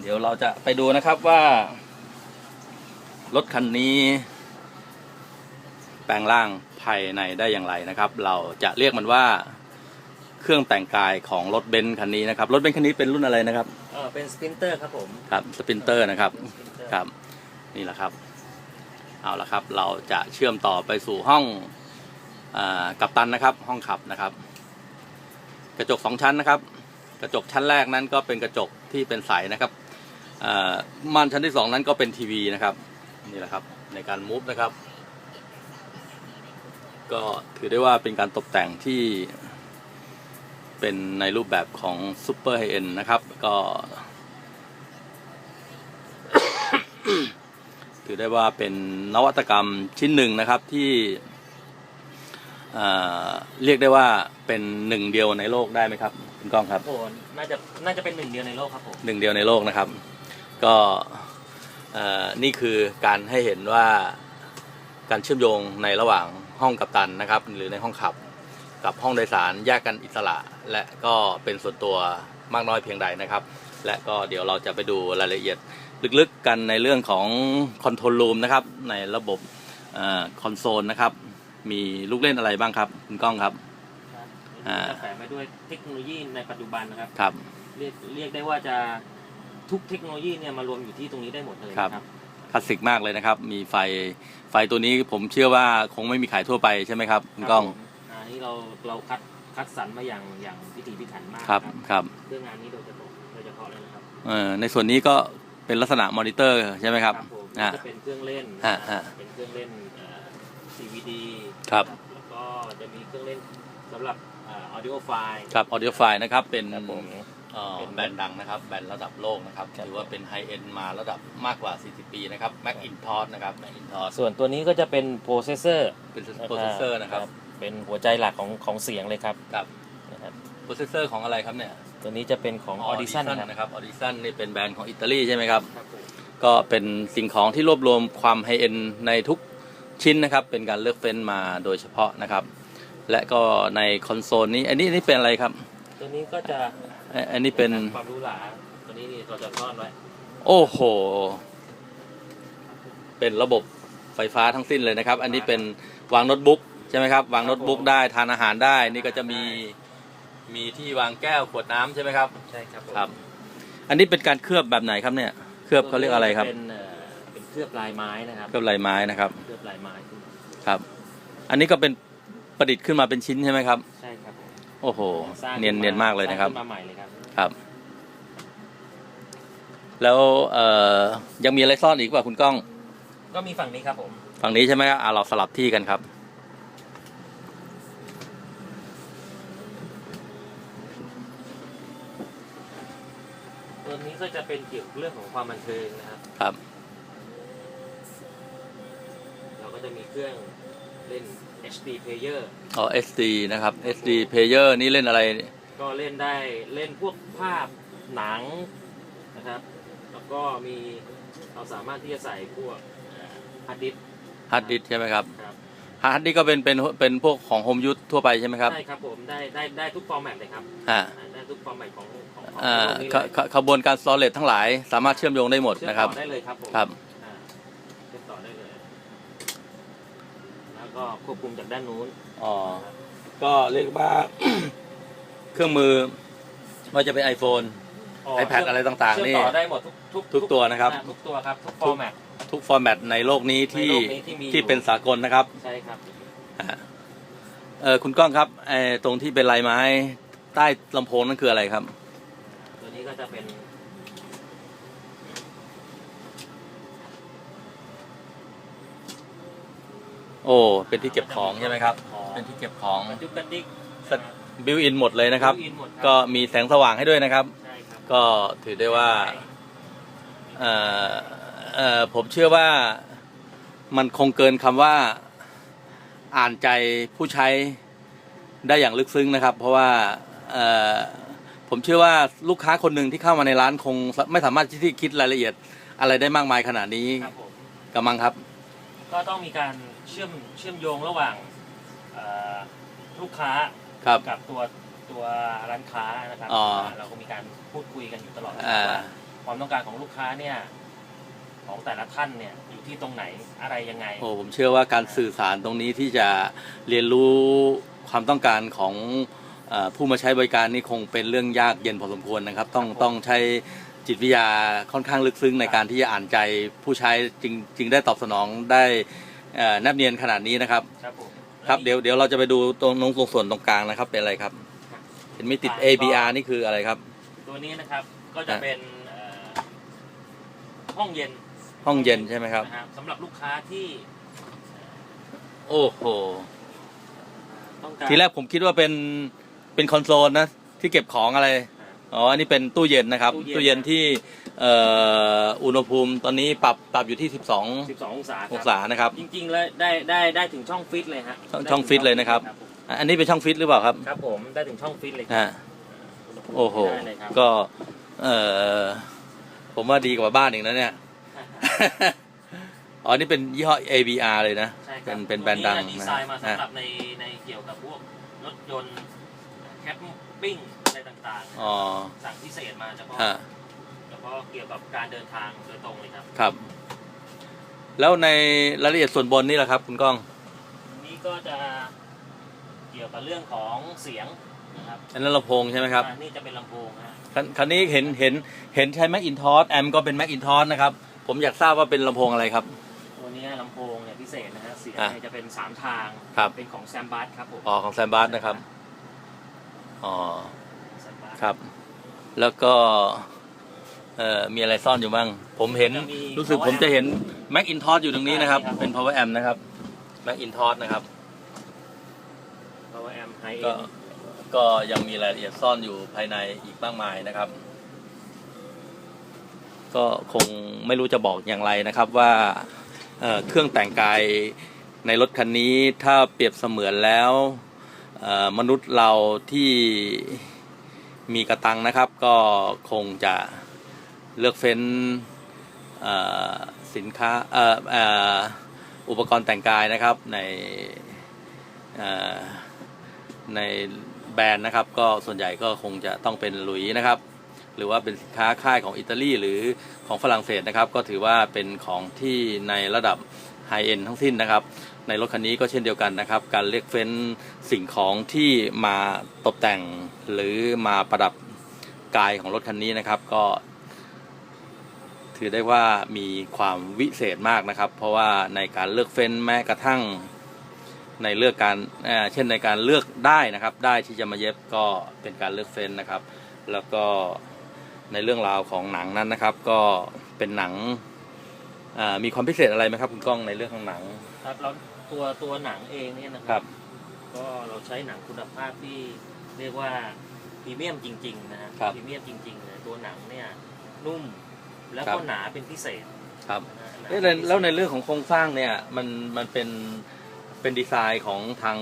เดี๋ยวเราจะไปดูนะครับว่า รถคันนี้ แปลงร่างภายในได้อย่างไรนะครับ เราจะเรียกมันว่าเครื่องแต่งกายของรถเบนซ์คันนี้นะครับ รถเบนซ์คันนี้เป็นรุ่นอะไรนะครับเออเป็นสปรินเตอร์ครับผมครับสปรินเตอร์นะครับ Sprinter ครับ นี่แหละครับ เอาละครับ เราจะเชื่อมต่อไปสู่ห้องอากัปตันนะครับ ห้องขับนะครับ กระจกสองชั้นนะครับ กระจกชั้นแรกนั้นก็เป็นกระจกที่เป็นใสนะครับอ่า ม่านชั้นที่สองนั้นก็เป็นทีวีนะครับนี่แหละครับในการมูฟนะครับ ก็ถือได้ว่าเป็นการตกแต่งที่ เป็นในรูปแบบของซูเปอร์ไฮเอ็นนะครับ ก็ ถือได้ว่าเป็นนวัตกรรมชิ้นหนึ่งนะครับที่เอ่อเรียกได้ว่าเป็นหนึ่งเดียวในโลกได้ไหมครับคุณก้องครับโอ้น่าจะน่าจะเป็นหนึ่งเดียวในโลกครับผมหนึ่งเดียวในโลกนะครับ ก็เอ่อนี่คือการให้เห็นว่าการเชื่อมโยงในระหว่างห้องกัปตันนะครับ หรือในห้องขับกับห้องโดยสารแยกกันอิสระ และก็เป็นส่วนตัวมากน้อยเพียงใดนะครับ และก็เดี๋ยวเราจะไปดูรายละเอียดลึกๆกันในเรื่องของคอนโทรลรูมนะครับ ในระบบคอนโซลนะครับ มีลูกเล่นอะไรบ้างครับ คุณก้องครับครับอ่าจะแฝงไปด้วยเทคโนโลยีในปัจจุบันนะครับครับเรียกเรียกได้ว่าจะ ทุกเทคโนโลยีเนี่ยมารวมอยู่ที่ตรงนี้ได้หมดเลยครับนะครับ คลาสสิกมากเลยนะครับ มีไฟไฟตัวนี้ผมเชื่อว่าคงไม่มีขายทั่วไปใช่ไหมครับคุณก้องครับผมอันนี้เราเราคัดคัดสรรมาอย่างอย่างพิถีพิถันมากครับนะครับครับเรื่องงานนี้โดยเฉพาะโดยเฉพาะเลยนะครับเอ่อในส่วนนี้ก็เป็นลักษณะมอนิเตอร์ใช่ไหมครับผมอ่า จะเป็นเครื่องเล่นอ่าอ่าเป็นเครื่องเล่นเอ่อ CVD ครับ แล้วก็จะมีเครื่องเล่นสำหรับเอ่อ audio file ครับ audio file นะครับเป็นครับผมเอ่อ เป็นแบรนด์ดังนะครับ แบรนด์ระดับโลกนะครับครับ ถือว่าเป็นไฮเอ็นมาระดับมากกว่า 40 ปีนะครับ Macintosh นะครับ Macintosh ส่วนตัวนี้ก็จะเป็นโปรเซสเซอร์เป็นโปรเซสเซอร์นะครับ เป็นหัวใจหลักของของเสียงเลยครับครับนะครับโปรเซสเซอร์ของอะไรครับเนี่ย ตัวนี้จะเป็นของ Audition ครับนะครับ Audition นี่เป็นแบรนด์ของอิตาลีใช่ไหมครับครับผมก็เป็นสิ่งของที่รวบรวมความไฮเอ็นในทุกชิ้นนะครับ เป็นการเลือกเฟ้นมาโดยเฉพาะนะครับ และก็ในคอนโซลนี้ อันนี้อันนี้เป็นอะไรครับ ตัวนี้ก็จะ อันอันนี้เป็นความรู้หลาตัวนี้นี่เราจะซ่อนไว้โอ้โห เป็นระบบไฟฟ้าทั้งสิ้นเลยนะครับ อันนี้เป็นวางโน้ตบุ๊กใช่ไหมครับวางโน้ตบุ๊กได้ทานอาหารได้ นี่ก็จะมีมีที่วางแก้วขวดน้ำใช่ไหมครับใช่ครับผมครับ อันนี้เป็นการเคลือบแบบไหนครับเนี่ย เคลือบเขาเรียกอะไรครับเป็นเอ่อเป็นเคลือบลายไม้นะครับเคลือบลายไม้นะครับเคลือบลายไม้ขึ้นมาครับ อันนี้ก็เป็นประดิษฐ์ขึ้นมาเป็นชิ้นใช่ไหมครับใช่ครับผม โอ้โห สร้างเนียนขึ้เนียนมากเลยนะครับสร้งขึ้นมาใหม่เลยครับ ครับ แล้วเอ่อยังมีอะไรซ่อนอีกว่าคุณก้อง ก็มีฝั่งนี้ครับผม ฝั่งนี้ใช่ไหมครับอ่าเราสลับที่กันครับ ตัวนี้ก็จะเป็นเกี่ยวกับเรื่องของความบันเทิงนะครับ ครับ เราก็จะมีเครื่องเล่น HD player อ๋อ SD นะครับ SD player นี่เล่นอะไร ก็เล่นได้เล่นพวกภาพหนังนะครับ แล้วก็มีเราสามารถที่จะใส่พวกฮาร์ดดิสฮาร์ดดิสใช่ไหมครับครับฮาร์ดดิสก็เป็นเป็นเป็นพวกของโฮมยูททั่วไปใช่ไหมครับได้ครับผมได้ได้ได้ทุกฟอร์แมตเลยครับอ่าได้ทุกฟอร์แมตของของของอ่าโลกนี้ขเลยขขบวนการ storage ทั้งหลายสามารถเชื่อมโยงได้หมดเชื่อมนะครับต่อได้เลยครับผมครับ อ่าเชื่อมต่อได้เลย แล้ว ก็ควบคุมจากด้านนู้นอ๋อ ก็เรียกว่า เครื่องมือว่าจะเป็น iPhone iPad อะไรต่างๆเชื่อมนี่ต่อได้หมดทุกทุกทุกตัวนะครับอ่าทุกตัวครับ ทุกฟอร์แมตทุกฟอร์แมตในโลกนี้ที่ในโลกนี้ที่มีอยู่ ที่เป็นสากลนะครับใช่ครับ อ่าเออคุณก้องครับไอ้ตรงที่เป็นลายไม้ใต้ลำโพงนั่นคืออะไรครับ ตัวนี้ก็จะเป็น โอ้เป็นที่เก็บของใช่ไหมครับ เป็นที่เก็บของกระจุกกระดิกสักบิวอินหมดเลยนะครับอินหมดครับก็มีแสงสว่างให้ด้วยนะครับ ใช่ครับก็ถือได้ว่าเอ่อเอ่อผมเชื่อว่ามันคงเกินคำว่าอ่านใจผู้ใช้ได้อย่างลึกซึ้งนะครับ เพราะว่าเอ่อผมเชื่อว่าลูกค้าคนหนึ่งที่เข้ามาในร้านคงไม่สามารถที่จะคิดรายละเอียดอะไรได้มากมายขนาดนี้ครับผม กำมังครับ ก็ต้องมีการ เชื่อมเชื่อมโยงระหว่างเอ่อลูกค้าครับ กับตัวตัวร้านค้านะครับอ๋อเราก็มีการพูดคุยกันอยู่ตลอดอ่า ว่าความต้องการของลูกค้าเนี่ยของแต่ละท่านเนี่ยอยู่ที่ตรงไหนอะไรยังไง โอ้ผมเชื่อว่าการสื่อสารตรงนี้ที่จะเรียนรู้ความต้องการของเออผู้มาใช้บริการนี่คงเป็นเรื่องยากเย็นพอสมควรนะครับ ต้องครับผม ต้องใช้จิตวิทยาค่อนข้างลึกซึ้งในการที่จะอ่านใจผู้ใช้จึงจึงได้ตอบสนองได้ เอ่อแนบเนียนขนาดนี้นะครับ ครับผมครับเดี๋ยวเดี๋ยวเราจะไปดูตรงตรงส่วนตรงกลางนะครับ เป็นอะไรครับเห็นมีติด ABR นี่คืออะไรครับ ตัวนี้นะครับก็จะอะเป็นเอ่อห้องเย็นห้องเย็นใช่ไหมครับ นะฮะสำหรับลูกค้าที่โอ้โห ต้องการ ทีแรกผมคิดว่าเป็นเป็นคอนโซลนะที่เก็บของอะไร อ๋อ อันนี้เป็นตู้เย็นนะครับ ตู้เย็นที่ เอ่ออุณหภูมิตอนนี้ปรับปรับอยู่ที่ 12 12 องศาองครับศานะครับ จริง ๆ แล้วได้ได้ได้ถึงช่องฟิตเลยฮะช่องได้ช่องฟิตเลยนะครับผมอันนี้เป็นช่องฟิตหรือเปล่าครับครับผมได้ถึงช่องฟิตเลยฮะอุณภูมิโอ้โห ได้เลยครับก็เอ่อผมว่าดีกว่าบ้านอีกนะเนี่ย อ๋อ นี่เป็นยี่ห้อ ABR เลยนะ ใช่คเป็รับนเป็นแบรนด์ดังตัวดีนะไซน์มาฮะสำหรับในในเกี่ยวกับพวกรถยนต์แคปปิ้งอะไรต่างๆ อ๋อสั่งพิเศษมาเฉพาะ ฮะเฉ พาะเกี่ยวกับการเดินทางโดยตรงเลยครับ ครับ แล้วในรายละเอียดส่วนบนนี่แหละครับ คุณก้อง นี่ก็จะเกี่ยวกับเรื่องของเสียงนะครับอันนั้นลำโพงใช่ไหมครับอ่านี่จะเป็นลำโพงฮะคันคันนี้เห็นเห็นเห็นใช้แม็กอินทอสแอมก็เป็นแม็กอินทอสนะครับ ผมอยากทราบว่าเป็นลำโพงอะไรครับ ตัวนี้ลำโพงเนี่ยพิเศษนะฮะเสียงอะเนี่ยจะเป็นสามทางครับ เป็นของแซมบัสครับผมอ๋อของแซมบัสนะครับ อ๋อ แซมบัสครับ แล้วก็ เอ่อมีอะไรซ่อนอยู่บ้าง ผมเห็นจะมีรู้สึก power ผมจะเห็นแม็กอินทอสอยู่ตรงนี้นะครับใช่ครับ เป็น power amp นะครับแม็กอินทอสนะครับ power amp high ก็ end ก็ยังมีรายละเอียดซ่อนอยู่ภายในอีกมากมายนะครับ ก็คงไม่รู้จะบอกอย่างไรนะครับว่าเอ่อเครื่องแต่งกายในรถคันนี้ถ้าเปรียบเสมือนแล้วเอ่อมนุษย์เราที่มีกระตังนะครับ ก็คงจะ เลือกเฟ้นสินค้าอุปกรณ์แต่งกายนะครับในในแบรนด์นะครับ ก็ส่วนใหญ่ก็คงจะต้องเป็นหลุยนะครับ หรือว่าเป็นสินค้าค่ายของอิตาลีหรือของฝรั่งเศสนะครับ ก็ถือว่าเป็นของที่ในระดับไฮเอ็นทั้งสิ้นนะครับ ในรถคันนี้ก็เช่นเดียวกันนะครับ การเลือกเฟ้นสิ่งของที่มาตกแต่งหรือมาประดับกายของรถคันนี้นะครับ ก็ ถือได้ว่ามีความวิเศษมากนะครับ เพราะว่าในการเลือกเฟ้นแม้กระทั่งในเลือกการเอ่อเช่นในการเลือกได้นะครับได้ที่จะมาเย็บก็เป็นการเลือกเฟ้นนะครับ แล้วก็ในเรื่องราวของหนังนั้นนะครับ ก็เป็นหนังอ่ามีความพิเศษอะไรไหมครับคุณก้องในเรื่องของหนังครับแล้วตัวตัวหนังเองเนี่ยนะคครัรับ ก็เราใช้หนังคุณภาพที่เรียกว่าพรีเมียมจริง ๆ นะฮะครับพรีเมียมจริงๆเลยตัวหนังเนี่ยนุ่ม แล้วครัก็บ หนาเป็นพิเศษครับ นะฮะหนาเอ๊ะเป็นพิเศษ แล้วในเรื่องของโครงสร้างเนี่ยมันมันเป็นเป็นดีไซน์ของทาง